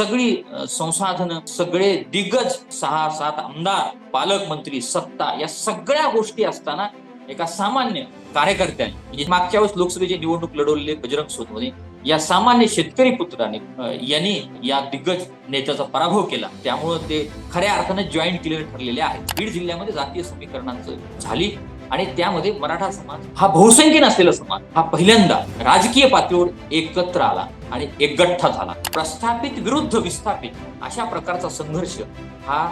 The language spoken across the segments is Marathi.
सगळी संसाधनं सगळे दिग्गज सहा सात आमदार पालकमंत्री सत्ता या सगळ्या गोष्टी असताना एका सामान्य कार्यकर्त्याने म्हणजे मागच्या वेळेस लोकसभेची निवडणूक लढवलेले बजरंग सोनवणे या सामान्य शेतकरी पुत्राने यांनी या दिग्गज नेत्याचा पराभव केला. त्यामुळं ते खऱ्या अर्थाने जॉईंट किलर ठरलेले आहेत. बीड जिल्ह्यामध्ये जातीय समीकरणांचं झाली. आणि त्यामध्ये मराठा समाज हा बहुसंख्येन असलेला समाज हा पहिल्यांदा राजकीय पातळीवर एकत्र आला आणि एकगठ्ठा झाला. प्रस्थापित विरुद्ध विस्थापित अशा प्रकारचा संघर्ष हा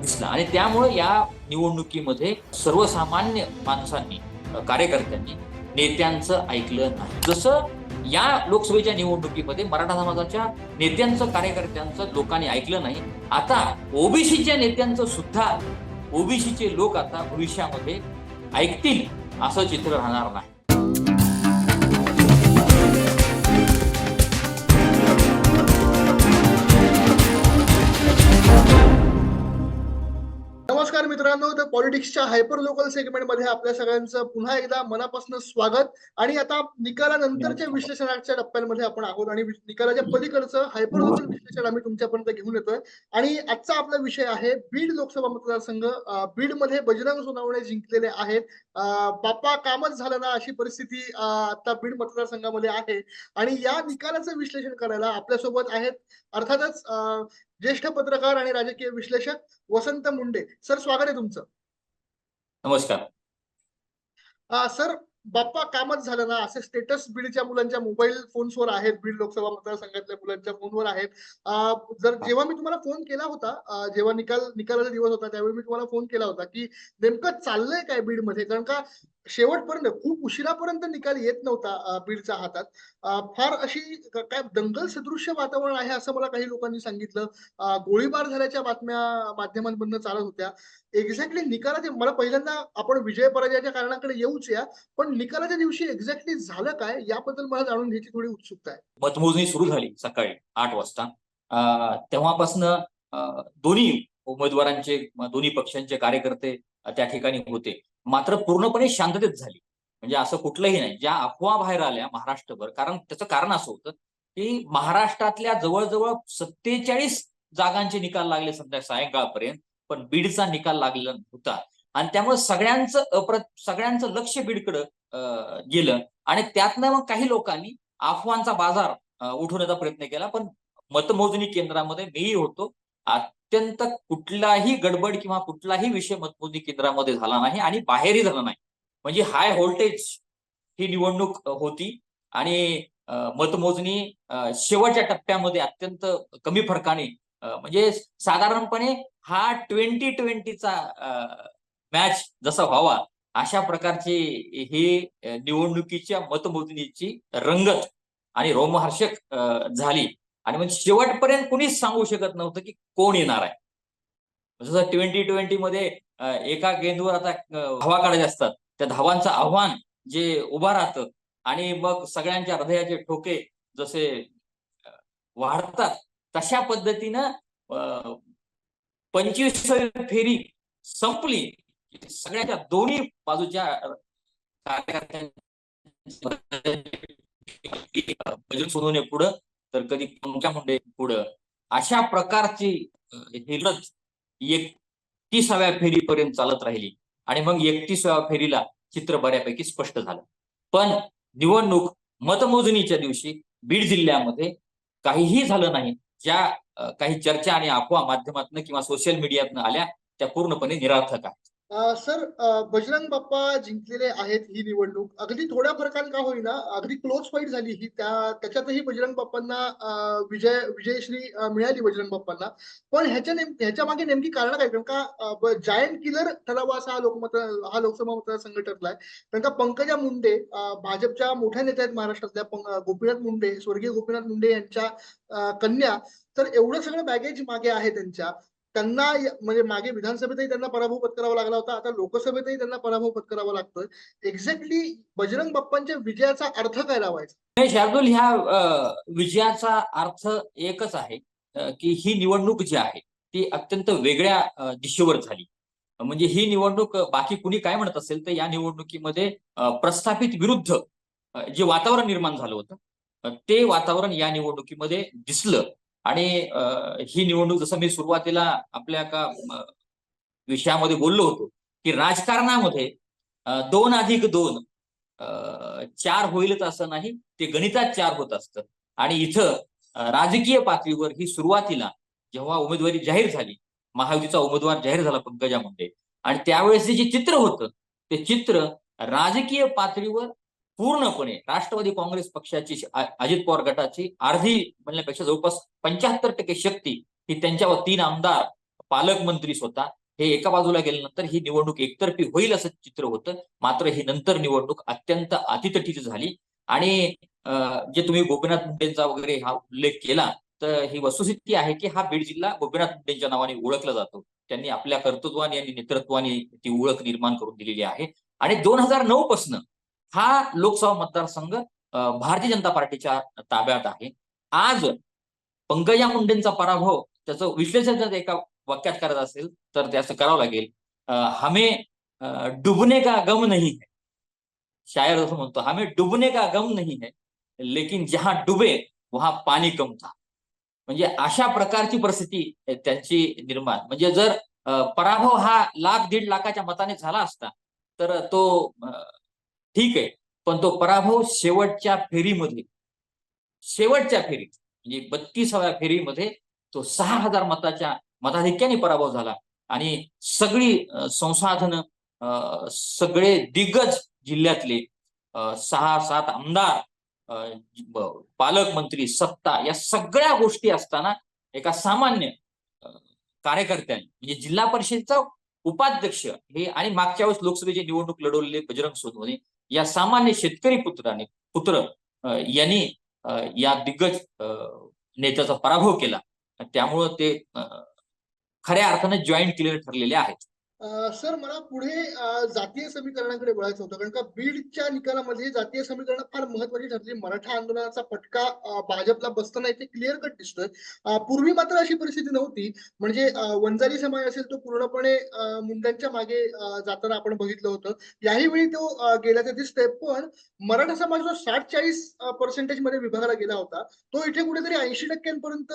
दिसला. आणि त्यामुळे या निवडणुकीमध्ये सर्वसामान्य माणसांनी कार्यकर्त्यांनी नेत्यांचं ऐकलं नाही. जसं या लोकसभेच्या निवडणुकीमध्ये मराठा समाजाच्या नेत्यांचं कार्यकर्त्यांचं लोकांनी ऐकलं नाही आता ओबीसीच्या नेत्यांचं सुद्धा ओबीसीचे लोक आता भविष्यामध्ये ऐकतील असं चित्र राहणार नाही. नमस्कार मित्रांनो तर पॉलिटिक्सच्या हायपर लोकल सेगमेंटमध्ये आपल्या सगळ्यांचं पुन्हा एकदा मनापासून स्वागत. आणि आता निकालानंतरच्या विश्लेषणाच्या टप्प्यांमध्ये आपण आहोत आणि निकालाच्या पलीकडचं हायपर लोकल विश्लेषण आम्ही तुमच्यापर्यंत घेऊन येतोय. आणि आजचा आपला विषय आहे बीड लोकसभा मतदारसंघ. बीडमध्ये बजरंग सोनवणे जिंकलेले आहेत. बाप्पा कामच झालं ना अशी परिस्थिती आता बीड मतदारसंघामध्ये आहे. आणि या निकालाचं विश्लेषण करायला आपल्यासोबत आहेत अर्थातच ज्येष्ठ पत्रकार आणि राजकीय विश्लेषक वसंत मुंडे. सर स्वागत आहे तुमचं. नमस्कार. सर बाप्पा कामच झालं ना? असे स्टेटस बीडच्या मुलांच्या मोबाईल फोन्सवर आहेत बीड लोकसभा मतदारसंघातल्या मुलांच्या फोनवर आहेत. जर जेव्हा मी तुम्हाला फोन केला होता जेव्हा निकाल निकालाचा दिवस होता त्यावेळी मी तुम्हाला फोन केला होता की नेमकं चाललंय काय बीडमध्ये? कारण का शेवटपर्यंत खूप उशिरापर्यंत निकाल येत नव्हता अं, बीडच्या हातात. फार अशी काय दंगल सदृश्य वातावरण आहे असं मला काही लोकांनी सांगितलं. गोळीबार झाल्याच्या बातम्या माध्यमांमधून चालत होत्या. एक्झॅक्टली निकालाचे मला पहिल्यांदा आपण विजय पराजयाच्या कारणाकडे येऊच या पण निकालाच्या दिवशी एक्झॅक्टली झालं काय याबद्दल मला जाणून घ्यायची थोडी उत्सुकता आहे. मतमोजणी सुरू झाली सकाळी आठ वाजता. तेव्हापासून दोन्ही उमेदवारांचे दोन्ही पक्षांचे कार्यकर्ते त्या ठिकाणी होते. मात्र पूर्णपणे शांततेत झाली. म्हणजे असं कुठलंही नाही. ज्या अफवा बाहेर आल्या महाराष्ट्रभर कारण त्याचं कारण असं होतं की महाराष्ट्रातल्या जवळजवळ सत्तेचाळीस जागांचे निकाल लागले सध्या सायंकाळपर्यंत पण बीडचा निकाल लागलेला होता आणि त्यामुळे सगळ्यांचं अप्र सगळ्यांचं लक्ष बीडकडं गेलं. आणि त्यातनं मग काही लोकांनी अफवांचा बाजार उठवण्याचा प्रयत्न केला. पण मतमोजणी केंद्रामध्ये मीही होतो. अत्यंत कुठलाही गडबड किंवा कुठलाही विषय मतमोजणी केंद्रामध्ये झाला नाही आणि बाहेरही झाला नाही. म्हणजे हाय व्होल्टेज ही निवडणूक होती आणि मतमोजणी शेवटच्या टप्प्यामध्ये अत्यंत कमी फरकाने म्हणजे साधारणपणे हा ट्वेंटी ट्वेंटीचा मॅच जसा व्हावा अशा प्रकारची ही निवडणुकीच्या मतमोजणीची रंगत आणि रोमहर्षक झाली. आणि म्हणजे शेवटपर्यंत कुणीच सांगू शकत नव्हतं की कोण येणार आहे. जसं ट्वेंटी ट्वेंटी मध्ये एका गेंदवर आता धावा काढायच्या असतात. त्या धावांचं आव्हान जे उभं राहतं आणि मग सगळ्यांच्या हृदयाचे ठोके जसे वाढतात तशा पद्धतीनं पंचवीस पंचवीसावी फेरी संपली. सगळ्याच्या दोन्ही बाजूच्या कार्यकर्त्यांच्या पुढं तर कधी पंकजा मुंडे पुढं. अशा प्रकारची ही लढत एकतीसाव्या फेरीपर्यंत चालत राहिली. आणि मग एकतीसाव्या फेरीला चित्र बऱ्यापैकी स्पष्ट झालं. पण निवडणूक मतमोजणीच्या दिवशी बीड जिल्ह्यामध्ये काहीही झालं नाही. ज्या काही चर्चा आणि अफवा माध्यमातून किंवा सोशल मीडियातनं आल्या त्या पूर्णपणे निरार्थक आहेत. सर बजरंग बाप्पा जिंकलेले आहेत ही निवडणूक. अगदी थोड्या फरकाने का होईना अगदी क्लोज फाईट झाली ही. त्या त्याच्यातही बजरंग बाप्पांना विजय विजयश्री मिळाली बजरंग बाप्पांना. पण ह्याच्या नेम ह्याच्या मागे नेमकी कारण काय? कारण का जायंट किलर ठराव असा हा लोकमत हा लोकसभा मतदारसंघ ठरलाय कारण का पंकजा मुंडे भाजपच्या मोठ्या नेत्या आहेत महाराष्ट्रातल्या गोपीनाथ मुंडे स्वर्गीय गोपीनाथ मुंडे यांच्या कन्या. तर एवढं सगळं बॅगेज मागे आहे त्यांच्या. त्यांना म्हणजे मागे विधानसभेतही त्यांना पराभव पत्करावा लागला होता. आता लोकसभेतही त्यांना पराभव पत्करावा लागतोय. एक्झॅक्टली बजरंग बाप्पांच्या विजयाचा अर्थ काय लावायचा? नाही, शार्दूल ह्या विजयाचा अर्थ एकच आहे की ही निवडणूक जी आहे ती अत्यंत वेगळ्या दिशेवर झाली. म्हणजे ही निवडणूक बाकी कुणी काय म्हणत असेल तर या निवडणुकीमध्ये प्रस्थापित विरुद्ध जे वातावरण निर्माण झालं होतं ते वातावरण या निवडणुकीमध्ये दिसलं. आणि ही निवडणूक जसं मी सुरुवातीला आपल्या एका विषयामध्ये बोललो होतो की राजकारणामध्ये दोन अधिक दोन चार होईलच असं नाही ते गणितात चार होत असतं. आणि इथं राजकीय पातळीवर ही सुरुवातीला जेव्हा उमेदवारी जाहीर झाली महायुतीचा उमेदवार जाहीर झाला पंकजा मुंडे. आणि त्यावेळेस जे चित्र होतं ते चित्र राजकीय पातळीवर पूर्णपणे राष्ट्रवादी काँग्रेस पक्षाची अजित पवार गटाची अर्धी म्हणण्यापेक्षा जवळपास पंच्याहत्तर टक्के शक्ती ही त्यांच्यावर तीन आमदार पालकमंत्री स्वतः हे एका बाजूला गेल्यानंतर ही निवडणूक एकतर्फी होईल असं चित्र होतं. मात्र ही नंतर निवडणूक अत्यंत अतितटीची झाली. आणि जे तुम्ही गोपीनाथ मुंडेंचा वगैरे हा उल्लेख केला तर ही वस्तुस्थिती आहे की हा बीड जिल्हा गोपीनाथ मुंडेंच्या नावाने ओळखला जातो. त्यांनी आपल्या कर्तृत्वाने आणि नेतृत्वाने ती ओळख निर्माण करून दिलेली आहे. आणि दोन हजार नऊ पासून हा लोकसभा मतदारसंघ भारतीय जनता पार्टीच्या ताब्यात आहे. आज पंकजा मुंडेंचा पराभव त्याचं विश्लेषण जर एका वाक्यात करत असेल तर त्याचं करावं लागेल. हमे डुबने का गम नाही है. शायर असं म्हणतो हमें डुबने का गम नाही है. लेकिन जहां डुबे वहा पाणी कम था. म्हणजे अशा प्रकारची परिस्थिती त्यांची निर्माण. म्हणजे जर पराभव हा लाख दीड लाखाच्या मताने झाला असता तर तो ठीक आहे. पण तो पराभव शेवटच्या फेरीमध्ये शेवटच्या फेरीत म्हणजे बत्तीसाव्या फेरीमध्ये तो सहा हजार मताच्या मताधिक्याने पराभव झाला. आणि सगळी संसाधनं सगळे दिग्गज जिल्ह्यातले सहा सात आमदार पालकमंत्री सत्ता या सगळ्या गोष्टी असताना एका सामान्य कार्यकर्त्यांनी कार्यकर्त्याने म्हणजे जिल्हा परिषदेचा उपाध्यक्ष हे आणि मागच्या वेळेस लोकसभेची निवडणूक लढवलेले बजरंग सोनवणे या सामान्य शेतकरी पुत्राने पुत्र यांनी या दिग्गज नेत्याचा पराभव केला. त्यामुळं ते खऱ्या अर्थाने जॉईंट क्लिअर ठरलेले आहेत. सर मला पुढे जातीय समीकरणाकडे वळायचं होतं. कारण का बीडच्या निकालामध्ये जातीय समीकरण फार महत्वाची ठरली. मराठा आंदोलनाचा फटका भाजपला बसताना इथे क्लिअर कट दिसतोय. पूर्वी मात्र अशी परिस्थिती नव्हती. म्हणजे वंजारी समाज असेल तो पूर्णपणे मुंड्यांच्या मागे जाताना आपण बघितलं होतं. याही वेळी तो गेल्याचं दिसतंय. पण मराठा समाज जो साठ चाळीस पर्सेंटेजमध्ये विभागला गेला होता तो इथे कुठेतरी ऐंशी टक्क्यांपर्यंत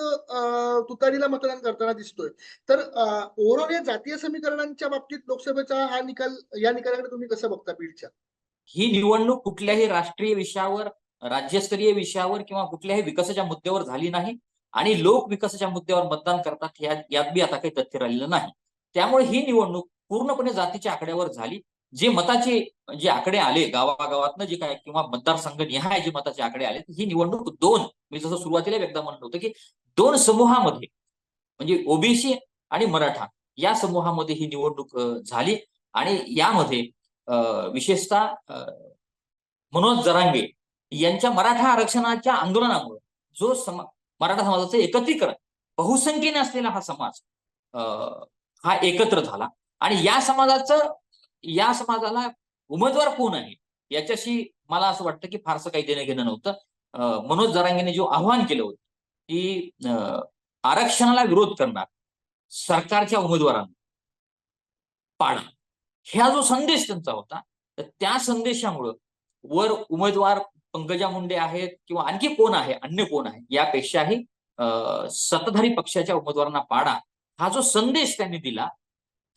तुतारीला मतदान करताना दिसतोय. तर ओव्हरऑल या जातीय समीकरणांच्या बाबतीत लोकसभेचा हा निकाल या निकालाकडे तुम्ही कसं बघता बीडच्या ही निवडणूक कुठल्याही राष्ट्रीय विषयावर राज्यस्तरीय विषयावर किंवा कुठल्याही विकासाच्या मुद्द्यावर झाली नाही आणि लोक विकासाच्या मुद्द्यावर मतदान करतात यात बी आता काही तथ्य राहिलेलं नाही. त्यामुळे ही निवडणूक पूर्णपणे जातीच्या आकड्यावर झाली. जे मताचे जे आकडे आले गावागावातनं जे काय किंवा मतदारसंघ निहाय जे मताचे आकडे आले ही निवडणूक दोन मी जसं सुरुवातीला एकदा म्हणलं होतं की दोन समूहामध्ये म्हणजे ओबीसी आणि मराठा या समूहामध्ये ही निवडणूक झाली आणि यामध्ये विशेषतः मनोज जरांगे यांच्या मराठा आरक्षणाच्या आंदोलनामुळे जो समा मराठा समाजाचं एकत्रीकरण बहुसंख्येने असलेला हा समाज हा एकत्र झाला आणि या समाजाचं या समाजाला उमेदवार कोण आहे याच्याशी मला असं वाटतं की फारसं काही देणं घेणं नव्हतं. मनोज जरांगेने जो आव्हान केलं होतं की आरक्षणाला विरोध करणार सरकारच्या उमेदवारांना पाडा. ह्या जो संदेश त्यांचा होता तर त्या संदेशामुळं वर उमेदवार पंकजा मुंडे आहेत किंवा आणखी कोण आहे अन्य कोण आहे यापेक्षाही अं, सत्ताधारी पक्षाच्या उमेदवारांना पाडा हा जो संदेश त्यांनी दिला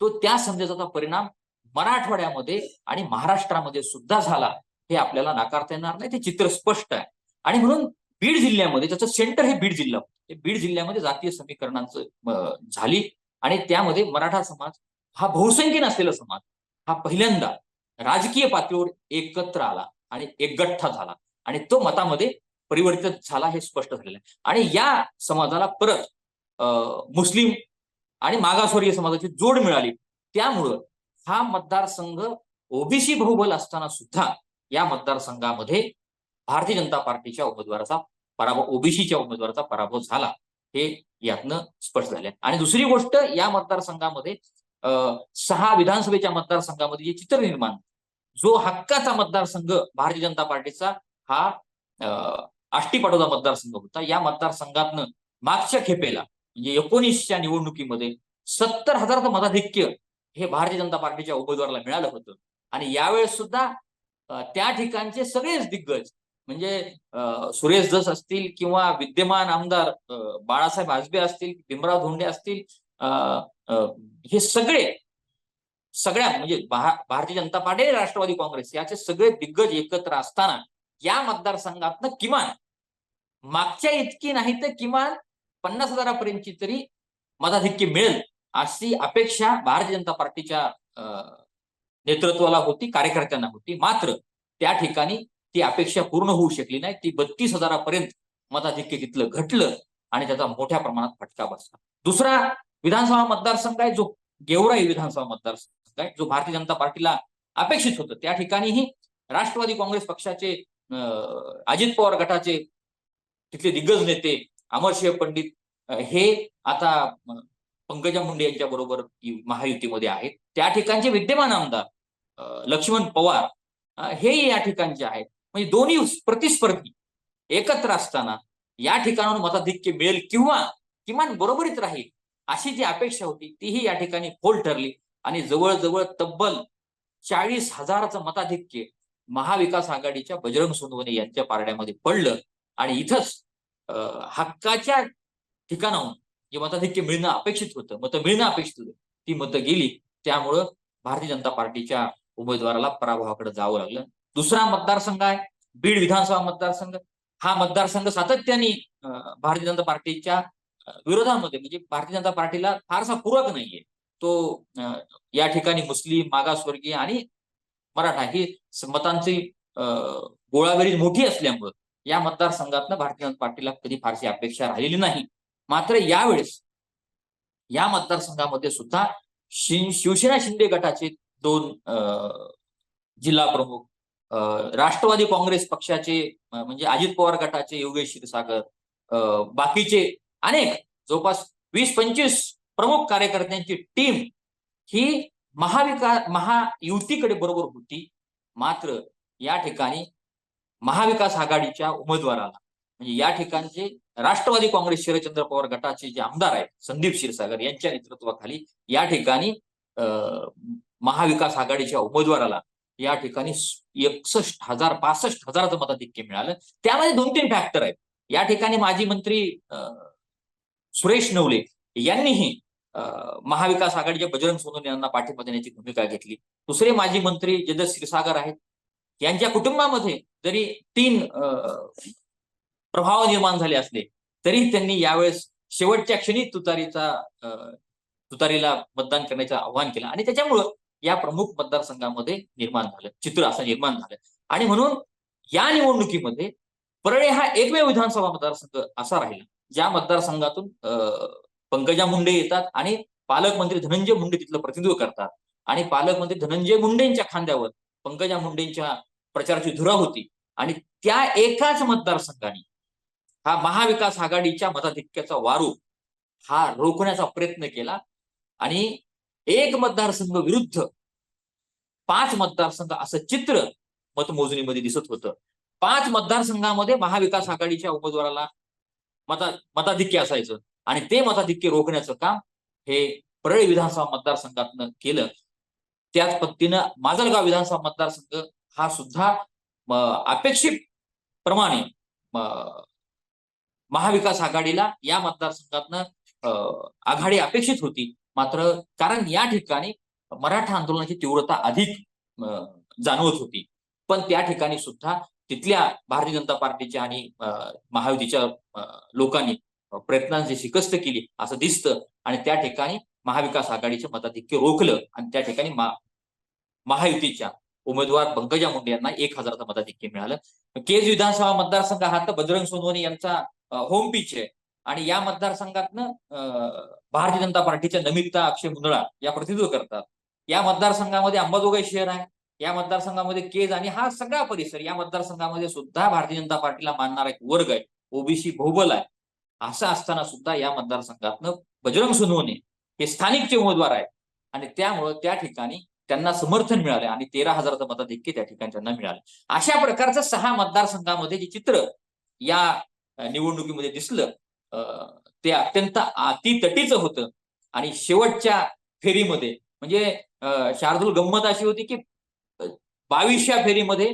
तो त्या संदेशाचा परिणाम मराठवाड्यामध्ये आणि महाराष्ट्रामध्ये सुद्धा झाला हे आपल्याला नाकारता येणार नाही ते चित्र स्पष्ट आहे. आणि म्हणून बीड जिल्ह्यामध्ये त्याचं सेंटर हे बीड जिल्हा. होतं. बीड जिल्ह्यामध्ये जातीय समीकरणांचं झाली. आणि त्यामध्ये मराठा समाज हा बहुसंख्येने असलेला समाज हा पहिल्यांदा राजकीय पातळीवर एकत्र आला आणि एकगठ्ठा झाला. आणि तो मतामध्ये परिवर्तित झाला हे स्पष्ट झालेलं आहे. आणि या समाजाला परत अं, मुस्लिम आणि मागासवर्गीय समाजाची जोड मिळाली. त्यामुळं हा मतदारसंघ ओबीसी बहुबल असताना सुद्धा या मतदारसंघामध्ये भारतीय जनता पार्टीच्या उमेदवाराचा पराभव ओबीसीच्या उमेदवाराचा पराभव झाला हे यातनं स्पष्ट झाले आणि दुसरी गोष्ट या मतदारसंघामध्ये अं, सहा विधानसभेच्या मतदारसंघामध्ये जे चित्र निर्माण जो हक्काचा मतदारसंघ भारतीय जनता पार्टीचा हा अं, आष्टी पाटोदा मतदारसंघ होता. या मतदारसंघातनं मागच्या खेपेला म्हणजे एकोणीसच्या निवडणुकीमध्ये सत्तर हजारचं मताधिक्य हे भारतीय जनता पार्टीच्या उमेदवाराला मिळालं होतं. आणि यावेळेस सुद्धा त्या ठिकाणचे सगळेच दिग्गज म्हणजे सुरेश दस असतील किंवा विद्यमान आमदार बाळासाहेब आजबे असतील भीमराव धोंडे असतील अं, हे सगळे सगळ्या म्हणजे भारतीय जनता पार्टी आणि राष्ट्रवादी काँग्रेस याचे सगळे दिग्गज एकत्र असताना या मतदारसंघातनं किमान मागच्या इतकी नाही तर किमान पन्नास हजारापर्यंतची तरी मताधिक्य मिळेल अशी अपेक्षा भारतीय जनता पार्टीच्या अं, नेतृत्वाला होती कार्यकर्त्यांना होती. मात्र त्या ठिकाणी ती अपेक्षा पूर्ण होऊ शकली नाही. ती बत्तीस हजारापर्यंत मताधिक्य तिथलं घटलं आणि त्याचा मोठ्या प्रमाणात फटका बसला. दुसरा विधानसभा मतदारसंघ आहे जो गेवराई विधानसभा मतदारसंघ आहे जो भारतीय जनता पार्टीला अपेक्षित होतं. त्या ठिकाणीही राष्ट्रवादी काँग्रेस पक्षाचे अजित पवार गटाचे तिथले दिग्गज नेते अमरसिंह पंडित हे आता पंकजा मुंडे यांच्या बरोबर महायुतीमध्ये आहेत. त्या ठिकाणचे विद्यमान आमदार लक्ष्मण पवार हे या ठिकाणचे आहेत. म्हणजे दोन्ही प्रतिस्पर्धी एकत्र असताना या ठिकाणाहून मताधिक्य मिळेल किंवा किमान बरोबरीत राहील अशी जी अपेक्षा होती तीही या ठिकाणी फोल ठरली. आणि जवळजवळ तब्बल चाळीस हजाराचं मताधिक्य महाविकास आघाडीच्या बजरंग सोनवणे यांच्या पारड्यामध्ये पडलं. आणि इथंच हक्काच्या ठिकाणाहून जे मताधिक्य मिळणं अपेक्षित होतं मतं मिळणं अपेक्षित होतं ती मतं गेली. त्यामुळं भारतीय जनता पार्टीच्या उमेदवाराला पराभवाकडे जावं लागलं. दुसरा मतदारसंघ आहे बीड विधानसभा मतदारसंघ. हा मतदारसंघ सातत्याने भारतीय जनता पार्टीच्या विरोधामध्ये म्हणजे भारतीय जनता पार्टीला फारसा पूरक नाहीये. तो या ठिकाणी मुस्लिम मागासवर्गीय आणि मराठा ही मतांची अं, गोळाबेरीज मोठी असल्यामुळं या मतदारसंघातनं भारतीय जनता पार्टीला कधी फारशी अपेक्षा राहिलेली नाही. मात्र यावेळेस या मतदारसंघामध्ये सुद्धा शिवसेना शिंदे गटाचे दोन अं, जिल्हा प्रमुख राष्ट्रवादी काँग्रेस पक्षाचे म्हणजे अजित पवार गटाचे योगेश क्षीरसागर बाकीचे अनेक जवळपास वीस पंचवीस प्रमुख कार्यकर्त्यांची टीम ही महाविकास महायुतीकडे बरोबर होती. मात्र या ठिकाणी महाविकास आघाडीच्या उमेदवाराला म्हणजे या ठिकाणचे राष्ट्रवादी काँग्रेस शरदचंद्र पवार गटाचे जे आमदार आहेत संदीप क्षीरसागर यांच्या नेतृत्वाखाली या ठिकाणी महाविकास आघाडीच्या उमेदवाराला या ठिकाणी एकसष्ट हजार पासष्ट हजाराचं मताधिक्य मिळालं. त्यामध्ये दोन तीन फॅक्टर आहेत. या ठिकाणी माजी मंत्री अं, सुरेश नवले यांनीही महाविकास आघाडीच्या बजरंग सोनवणे यांना पाठिंबा देण्याची भूमिका घेतली. दुसरे माजी मंत्री जगदीश क्षीरसागर आहेत. यांच्या कुटुंबामध्ये जरी तीन प्रभाव निर्माण झाले असले तरी त्यांनी यावेळेस शेवटच्या क्षणी तुतारीचा तुतारीला मतदान करण्याचं आवाहन केलं. आणि त्याच्यामुळं या प्रमुख मतदारसंघामध्ये निर्माण झालं. चित्र असं निर्माण झालं. आणि म्हणून या निवडणुकीमध्ये परळे हा एकमेव विधानसभा मतदारसंघ असा राहिला ज्या मतदारसंघातून अं, पंकजा मुंडे येतात आणि पालकमंत्री धनंजय मुंडे तिथलं प्रतिनिधित्व करतात. आणि पालकमंत्री धनंजय मुंडेंच्या खांद्यावर पंकजा मुंडेंच्या प्रचाराची धुरा होती. आणि त्या एकाच मतदारसंघाने हा महाविकास आघाडीच्या मताधिक्याचा वारू हा रोखण्याचा प्रयत्न केला. आणि एक मतदारसंघ विरुद्ध पाच मतदारसंघ असं चित्र मतमोजणीमध्ये दिसत होतं. पाच मतदारसंघामध्ये महाविकास आघाडीच्या उमेदवाराला मता मताधिक्य असायचं. आणि ते मताधिक्य रोखण्याचं काम हे परळी विधानसभा मतदारसंघातनं केलं. त्याच पद्धतीनं माजलगाव विधानसभा मतदारसंघ हा सुद्धा अपेक्षित प्रमाणे महाविकास आघाडीला या मतदारसंघातनं आघाडी अपेक्षित होती. मात्र कारण या ठिकाणी मराठा आंदोलनाची तीव्रता अधिक जाणवत होती. पण त्या ठिकाणी सुद्धा तिथल्या भारतीय जनता पार्टीच्या आणि महायुतीच्या लोकांनी प्रयत्नांची शिकस्त केली असं दिसतं आणि त्या ठिकाणी महाविकास आघाडीचे मताधिक्य रोखलं आणि त्या ठिकाणी महायुतीच्या उमेदवार पंकजा मुंडे यांना एक हजाराचं मताधिक्य मिळालं. केज विधानसभा मतदारसंघ हा तर बजरंग सोनवणे यांचा होम पिच आहे. आणि या मतदारसंघातनं भारतीय जनता पार्टीच्या नमिता अक्षय मुंदळा या प्रतिनिधित्व करतात. या मतदारसंघामध्ये अंबाजोगाई शहर आहे. या मतदारसंघामध्ये केज आणि हा सगळा परिसर या मतदारसंघामध्ये सुद्धा भारतीय जनता पार्टीला मानणारा एक वर्ग आहे. ओबीसी बहुबल आहे. असं असताना सुद्धा या मतदारसंघातनं बजरंग सोनवणे हे स्थानिकचे उमेदवार आहेत. आणि त्यामुळं त्या ठिकाणी त्यांना समर्थन मिळालं आणि तेरा हजाराचं मताधिक्य त्या ठिकाणी त्यांना मिळालं अशा प्रकारचं सहा मतदारसंघामध्ये जे चित्र या निवडणुकीमध्ये दिसलं ते अत्यंत अतितटीचं होतं. आणि शेवटच्या फेरीमध्ये म्हणजे शार्दूल गंमत अशी होती की बावीसच्या फेरीमध्ये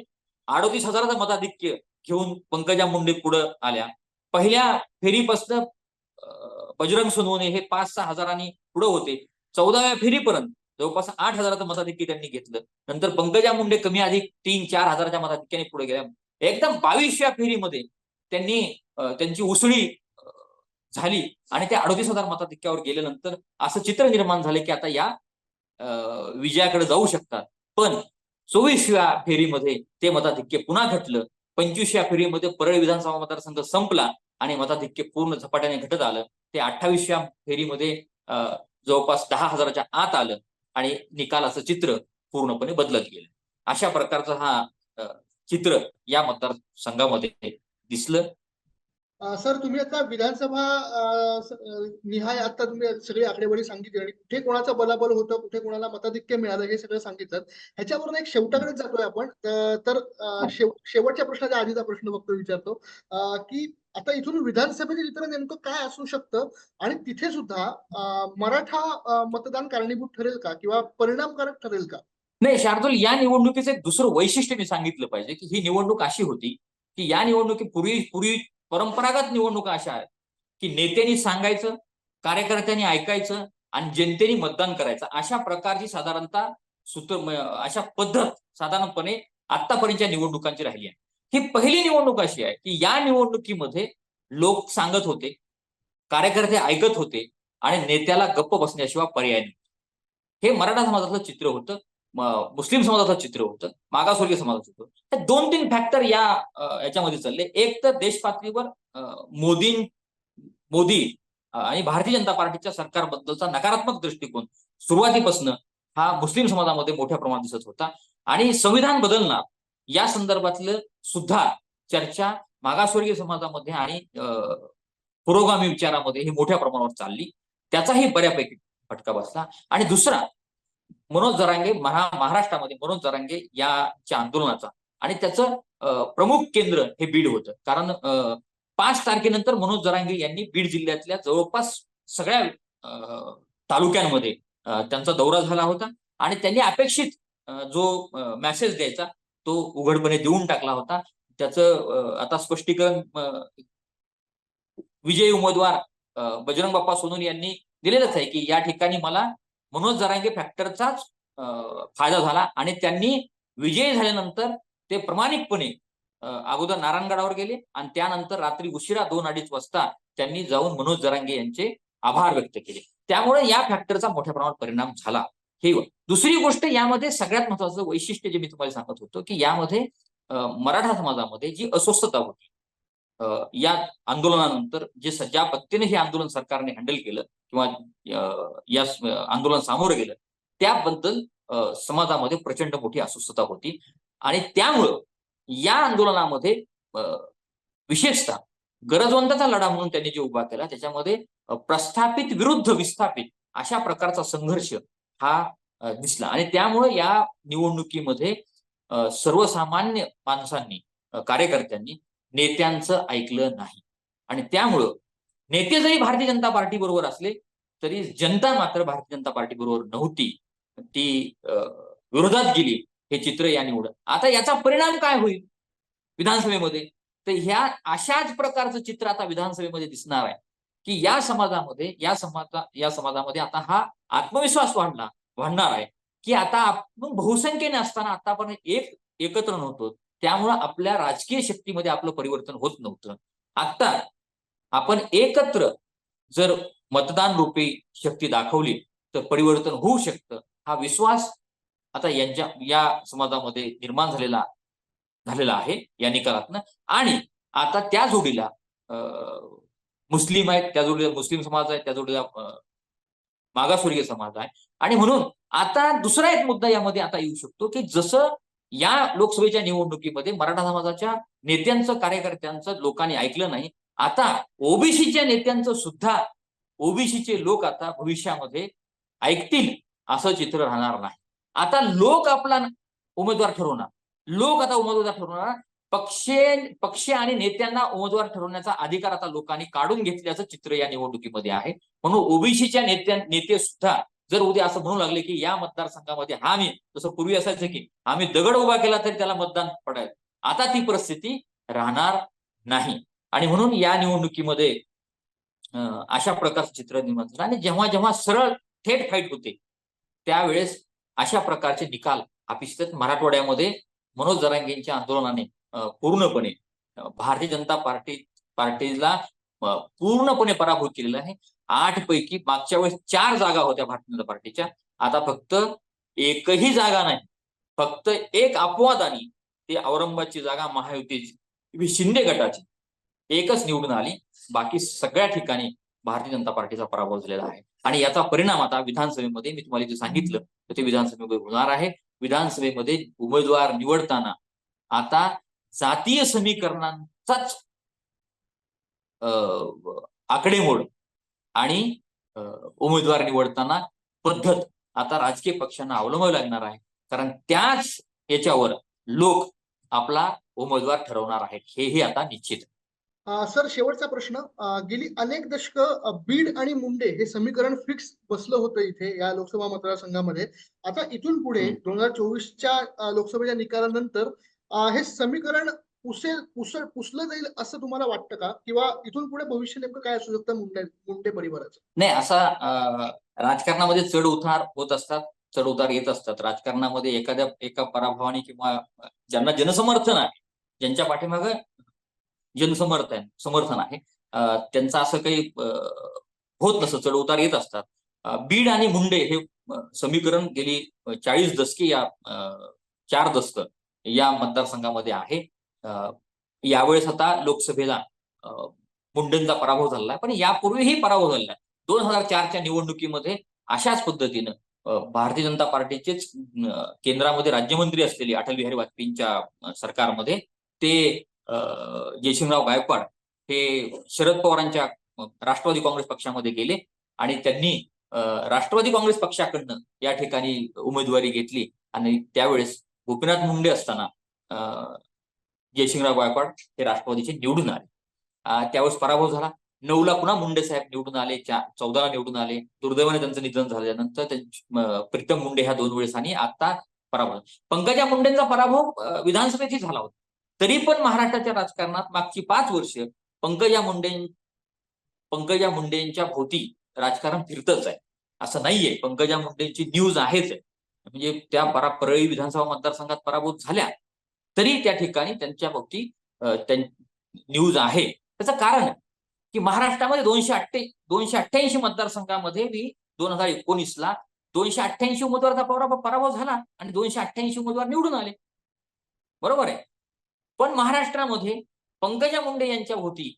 अडोतीस हजाराचं मताधिक्य घेऊन पंकजा मुंडे पुढे आल्या. पहिल्या फेरीपासून बजरंग सोनवणे हे पाच सहा हजारांनी पुढे होते. चौदाव्या फेरीपर्यंत जवळपास आठ हजाराचं मताधिक्य त्यांनी घेतलं. नंतर पंकजा मुंडे कमी अधिक तीन चार हजाराच्या मताधिक्याने पुढे गेल्या. एकदम बावीसव्या फेरीमध्ये त्यांनी त्यांची उसळी झाली. आणि त्या अडतीस हजार मताधिक्यावर गेल्यानंतर असं चित्र निर्माण झालं की आता या विजयाकडे जाऊ शकतात. पण चोवीसव्या फेरीमध्ये ते मताधिक्य पुन्हा घटलं. पंचवीसव्या फेरीमध्ये परळ विधानसभा मतदारसंघ संपला आणि मताधिक्य पूर्ण झपाट्याने घटत आलं. ते अठ्ठावीसव्या फेरीमध्ये जवळपास दहा हजाराच्या आत आलं आणि निकालाचं चित्र पूर्णपणे बदलत गेलं. अशा प्रकारचा हा चित्र या मतदारसंघामध्ये दिसलं. सर तुम्ही आता विधानसभा निहाय आता तुम्ही सगळी आकडेवारी सांगितली आणि कुठे कोणाचं बलाबल होतं कुठे कोणाला मताधिक्य मिळालं हे सगळं सांगितलं. ह्याच्यावरून एक शेवटाकडे जातोय आपण. तर शेव- शेवटच्या प्रश्नाच्या आधीचा प्रश्न फक्त विचारतो. की आता इथून विधानसभेचे चित्र नेमकं काय असू शकतं? आणि तिथे सुद्धा मराठा मतदान कारणीभूत ठरेल का? किंवा परिणामकारक ठरेल का? नाही शार्दूल या निवडणुकीचं एक दुसरं वैशिष्ट्य मी सांगितलं पाहिजे की ही निवडणूक अशी होती की या निवडणुकी पूर्वी पूर्वी परंपरागत निवडणुका अशा आहेत की नेत्यांनी सांगायचं कार्यकर्त्यांनी ऐकायचं आणि जनतेने मतदान करायचं. अशा प्रकारची साधारणतः सूत्र अशा पद्धत साधारणपणे आतापर्यंतच्या निवडणुकांची राहिली आहे. ही पहिली निवडणूक अशी आहे की या निवडणुकीमध्ये लोक सांगत होते कार्यकर्ते ऐकत होते आणि नेत्याला गप्प बसण्याशिवाय पर्याय नव्हता. हे मराठा समाजातलं चित्र होतं. मुस्लिम समाजाचं चित्र होतं मागासवर्गीय समाजाचं होतं. हे दोन तीन फॅक्टर या याच्यामध्ये चालले. एक तर देश पातळीवर मोदी मोदी आणि भारतीय जनता पार्टीच्या सरकारबद्दलचा नकारात्मक दृष्टिकोन सुरुवातीपासून हा मुस्लिम समाजामध्ये मोठ्या प्रमाणात दिसत होता. आणि संविधान बदलणार या संदर्भातलं सुद्धा चर्चा मागासवर्गीय समाजामध्ये आणि पुरोगामी विचारामध्ये ही मोठ्या प्रमाणावर चालली. त्याचाही बऱ्यापैकी फटका बसला. आणि दुसरा मनोज जरांगे महा महाराष्ट्रामध्ये मनोज जरांगे याच्या आंदोलनाचा. आणि त्याचं प्रमुख केंद्र हे बीड होतं. कारण पाच तारखेनंतर मनोज जरांगे यांनी बीड जिल्ह्यातल्या जवळपास सगळ्या तालुक्यांमध्ये त्यांचा दौरा झाला होता. आणि त्यांनी अपेक्षित जो मेसेज द्यायचा तो उघडपणे देऊन टाकला होता. त्याचं आता स्पष्टीकरण विजयी उमेदवार बजरंग बाप्पा सोनवणे यांनी दिलेलंच आहे की या ठिकाणी मला मनोज जरांगे फॅक्टरचाच अ, फायदा झाला आणि त्यांनी विजयी झाल्यानंतर ते प्रामाणिकपणे अगोदर नारायणगडावर गेले आणि त्यानंतर रात्री उशिरा दोन अडीच वाजता त्यांनी जाऊन मनोज जरांगे यांचे आभार व्यक्त केले. त्यामुळे या फॅक्टरचा मोठ्या प्रमाणात परिणाम झाला. हे दुसरी गोष्ट यामध्ये सगळ्यात महत्वाचं वैशिष्ट्य जे मी तुम्हाला सांगत होतो की यामध्ये मराठा समाजामध्ये जी अस्वस्थता होती या आंदोलनानंतर जे स- ज्या पद्धतीने हे आंदोलन सरकारने हँडल केलं किंवा या आंदोलन सामोरं गेलं त्याबद्दल समाजामध्ये प्रचंड मोठी अस्वस्थता होती. आणि त्यामुळं या आंदोलनामध्ये विशेषतः गरजवंताचा लढा म्हणून त्यांनी जे उभा केला त्याच्यामध्ये प्रस्थापित विरुद्ध विस्थापित अशा प्रकारचा संघर्ष हा दिसला. आणि त्यामुळे या निवडणुकीमध्ये सर्वसामान्य माणसांनी कार्यकर्त्यांनी नेत्यांचं ऐकलं नाही. आणि त्यामुळं नेते जरी भारतीय जनता पार्टी बरोबर असले तरी जनता मात्र भारतीय जनता पार्टी बरोबर नव्हती. ती विरोधात गेली हे चित्र या निवड आता याचा परिणाम काय होईल विधानसभेमध्ये? तर ह्या अशाच प्रकारचं चित्र आता विधानसभेमध्ये दिसणार आहे की या समाजामध्ये या समाजा या समाजामध्ये आता हा आत्मविश्वास वाढला वाढणार आहे की आता आपण बहुसंख्येने असताना आतापर्यंत एक एकत्र नव्हतो. त्यामुळं आपल्या राजकीय शक्तीमध्ये आपलं परिवर्तन होत नव्हतं. आता आपण एकत्र जर मतदान रूपी शक्ती दाखवली तर परिवर्तन होऊ शकतं. हा विश्वास आता यांच्या या समाजामध्ये निर्माण झालेला झालेला आहे या निकालातनं. आणि आता त्या जोडीला मुस्लिम आहेत त्या जोडीला मुस्लिम समाज आहे त्या जोडीला मागासवर्गीय समाज आहे. आणि म्हणून आता दुसरा एक मुद्दा यामध्ये आता येऊ शकतो की जसं या लोकसभेच्या निवडणुकीमध्ये मराठा समाजाच्या नेत्यांचं कार्यकर्त्यांचं लोकांनी ऐकलं नाही आता ओबीसीच्या नेत्यांचं सुद्धा ओबीसीचे लोक आता भविष्यामध्ये ऐकतील असं चित्र राहणार नाही. आता लोक आपला उमेदवार ठरवणार. लोक आता उमेदवार ठरवणार. पक्षे पक्ष आणि नेत्यांना उमेदवार ठरवण्याचा अधिकार आता लोकांनी काढून घेतल्याचं चित्र या निवडणुकीमध्ये आहे. म्हणून ओबीसीच्या नेत्या नेते सुद्धा जर उद्या असं म्हणू लागले की या मतदारसंघामध्ये हा मी जसं पूर्वी असायचं की आम्ही दगड उभा केला तरी त्याला मतदान पडायचं. आता ती परिस्थिती राहणार नाही. आणि म्हणून या निवडणुकीमध्ये अशा प्रकारचं चित्र निर्माण झालं. आणि जेव्हा जेव्हा सरळ थेट फाईट होते त्यावेळेस अशा प्रकारचे निकाल अपेक्षित मराठवाड्यामध्ये मनोज जरांगेंच्या आंदोलनाने पूर्णपणे भारतीय जनता पार्टी पार्टीला पूर्णपणे पराभूत केलेला आहे. आठ पैकी मागच्या वेळेस चार जागा होत्या भारतीय जनता पार्टीच्या. आता फक्त एकही जागा नाही. फक्त एक अपवाद आणि ते औरंगाबादची जागा महायुतीची शिंदे गटाची. एकच निवडून आली. बाकी सगळ्या ठिकाणी भारतीय जनता पार्टीचा पराभव झालेला आहे. आणि याचा परिणाम आता विधानसभेमध्ये मी तुम्हाला जे सांगितलं तर ते विधानसभेमध्ये होणार आहे. विधानसभेमध्ये उमेदवार निवडताना आता जातीय समीकरणांचाच अं, आकडेमोड आणि उमेदवार निवडताना पद्धत आता राजकीय पक्षांना अवलंबावी लागणार आहे. कारण त्याच याच्यावर लोक आपला उमेदवार ठरवणार आहेत. हेही आता निश्चित आहे. सर शेवटचा प्रश्न. गेली अनेक दशक बीड आणि मुंडे हे समीकरण फिक्स बसलं होतं इथे या लोकसभा मतदारसंघामध्ये. आता इथून पुढे. दोन हजार चोवीसच्या लोकसभेच्या निकालानंतर हे समीकरण पुसेल पुसळ पुसलं जाईल असं तुम्हाला वाटतं का? किंवा इथून पुढे भविष्य नेमकं काय असू शकतं मुंडे मुंडे परिवाराचं? नाही असा राजकारणामध्ये चढ उतार होत असतात चढ उतार येत असतात. राजकारणामध्ये एखाद्या एका पराभवाने किंवा ज्यांना जनसमर्थन आहे ज्यांच्या पाठीमागं जनसमर्थन समर्थन आहे. त्यांचं असं काही होत नसतं चढउतार येत असतात. बीड आणि मुंडे हे समीकरण गेली चाळीस दशके या चार दशक या मतदारसंघामध्ये आहे. यावेळेस आता लोकसभेला मुंडेंचा पराभव झाला. आहे पण यापूर्वीही पराभव झालेला आहे. दोन हजार चारच्या निवडणुकीमध्ये अशाच पद्धतीनं भारतीय जनता पार्टीचेच केंद्रामध्ये राज्यमंत्री असलेले अटल बिहारी वाजपेयींच्या सरकारमध्ये ते जयसिंगराव गायकवाड हे शरद पवारांच्या राष्ट्रवादी काँग्रेस पक्षामध्ये गेले आणि त्यांनी राष्ट्रवादी काँग्रेस पक्षाकडनं या ठिकाणी उमेदवारी घेतली आणि त्यावेळेस गोपीनाथ मुंडे असताना अं, जयसिंगराव गायकवाड हे राष्ट्रवादीचे निवडून आले. त्यावेळेस पराभव झाला. नऊला पुन्हा मुंडे साहेब निवडून आले चा- चौदाला निवडून आले. दुर्दैवाने त्यांचं निधन झाल्यानंतर प्रीतम मुंडे ह्या दोन वेळेस आणि आता पराभव पंकजा मुंडेंचा पराभव विधानसभेची झाला होता. तरी पण महाराष्ट्राच्या राजकारणात मागची पाच वर्ष पंकजा मुंडे पंकजा मुंडेंच्या भोवती राजकारण फिरतच आहे. असं नाहीये. पंकजा मुंडेंची न्यूज आहेच आहे. म्हणजे त्या परा परळी विधानसभा मतदारसंघात पराभूत झाल्या. तरी त्या ठिकाणी त्यांच्या भोवती न्यूज आहे. त्याचं कारण आहे की महाराष्ट्रामध्ये दोनशे अठ्ठे दोनशे अठ्ठ्याऐंशी मतदारसंघामध्ये मी दोन हजार एकोणीसला दोनशे अठ्ठ्याऐंशी उमेदवाराचा पराभव पराभव झाला आणि दोनशे अठ्ठ्याऐंशी उमेदवार निवडून आले. बरोबर आहे? पण महाराष्ट्रामध्ये पंकजा मुंडे यांच्या भोवती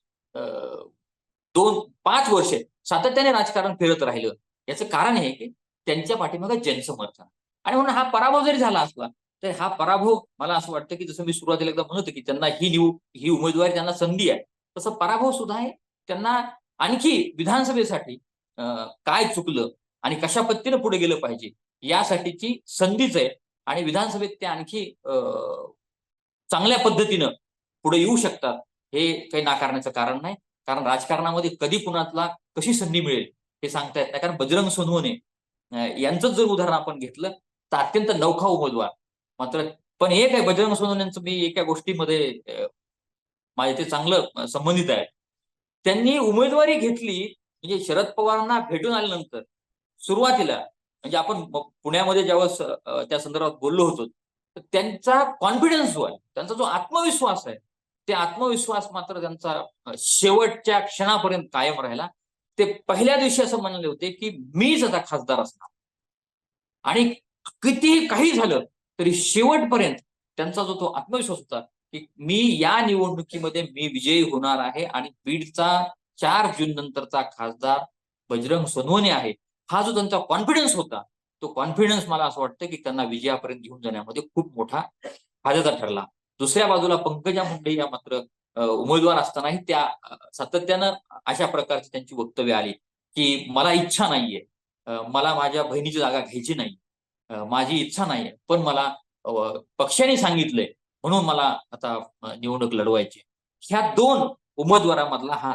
दोन पाच वर्षे सातत्याने राजकारण फिरत राहिलं. याचं कारण हे की त्यांच्या पाठीमागे जनसमर्थन. आणि म्हणून हा पराभव जरी झाला असला तर हा पराभव मला असं वाटतं की जसं मी सुरुवातीला एकदा म्हणत की त्यांना ही निव ही उमेदवारी त्यांना संधी आहे. तसं पराभव सुद्धा आहे. त्यांना आणखी विधानसभेसाठी काय चुकलं आणि कशा पद्धतीनं पुढे गेलं पाहिजे यासाठीची संधीच आहे. आणि विधानसभेत ते आणखी चांगल्या पद्धतीनं पुढे येऊ शकतात. हे काही नाकारण्याचं कारण नाही. कारण राजकारणामध्ये कधी कुणाला कशी संधी मिळेल हे सांगता येत नाही. कारण बजरंग सोनवणे यांचं जर उदाहरण आपण घेतलं तर अत्यंत नौखा उमेदवार. मात्र पण एक आहे बजरंग सोनवण्यांचं मी एका गोष्टीमध्ये माझ्या माझे ते चांगलं संबंधित आहे. त्यांनी उमेदवारी घेतली म्हणजे शरद पवारांना भेटून आल्यानंतर सुरुवातीला म्हणजे आपण पुण्यामध्ये ज्यावेळेस त्या संदर्भात बोललो होतो तर त्यांचा कॉन्फिडन्स जो आहे त्यांचा जो आत्मविश्वास आहे ते आत्मविश्वास मात्र त्यांचा शेवटच्या क्षणापर्यंत कायम राहिला. ते पहिल्या दिवशी असं म्हणले होते की मीच आता खासदार असणार. आणि कितीही काही झालं तरी शेवटपर्यंत त्यांचा जो तो आत्मविश्वास होता की मी या निवडणुकीमध्ये मी विजयी होणार आहे आणि बीडचा चार जून नंतरचा खासदार बजरंग सोनवणे आहे हा जो त्यांचा कॉन्फिडन्स होता तो कॉन्फिडन्स मला असं वाटतं की त्यांना विजयापर्यंत घेऊन जाण्यामध्ये खूप मोठा फायद्याचा ठरला. दुसऱ्या बाजूला पंकजा मुंडे या मात्र उमेदवार असतानाही त्या सातत्यानं अशा प्रकारची त्यांची वक्तव्य आली की मला इच्छा नाहीये. मला माझ्या बहिणीची जागा घ्यायची नाही. माझी इच्छा नाहीये. पण मला पक्षाने सांगितलंय म्हणून मला आता निवडणूक लढवायची ह्या दोन उमेदवारामधला हा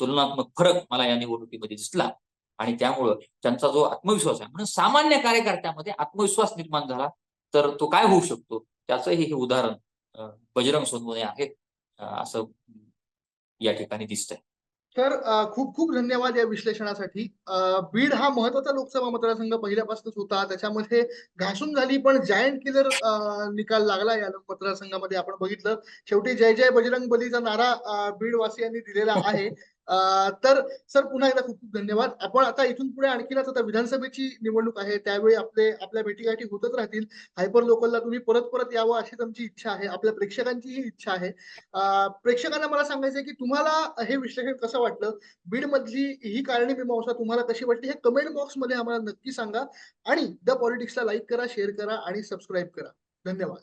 तुलनात्मक फरक मला या निवडणुकीमध्ये दिसला. आणि त्यामुळं त्यांचा जो आत्मविश्वास आहे म्हणून सामान्य कार्यकर्त्यामध्ये आत्मविश्वास निर्माण झाला तर तो काय होऊ शकतो? त्याचंही हे उदाहरण बजरंग सोनवणे आहे असं या ठिकाणी दिसतंय. तर खूप खूप धन्यवाद या विश्लेषणासाठी. बीड हा महत्त्वाचा लोकसभा मतदारसंघ पहिल्यापासूनच होता त्याच्यामध्ये घासून झाली पण जायंट किलर निकाल लागला या मतदारसंघामध्ये आपण बघितलं शेवटी जय जय बजरंग बलीचा नारा अ, बीड वासियांनी दिलेला आहे. तर सर पुन्हा एकदा खूप खूप धन्यवाद. आपण आता इथून पुढे आणखीनच आता विधानसभेची निवडणूक आहे त्यावेळी आपले आपल्या भेटीगाठी होतच राहतील. हायपर लोकलला तुम्ही परत परत यावं अशी तुमची इच्छा आहे आपल्या प्रेक्षकांचीही इच्छा आहे. प्रेक्षकांना मला सांगायचं की तुम्हाला हे विश्लेषण कसं वाटलं? बीड मधली ही कारणी मीमांसा तुम्हाला कशी वाटली हे कमेंट बॉक्समध्ये आम्हाला नक्की सांगा. आणि द पॉलिटिक्सला लाईक करा शेअर करा आणि सबस्क्राईब करा. धन्यवाद.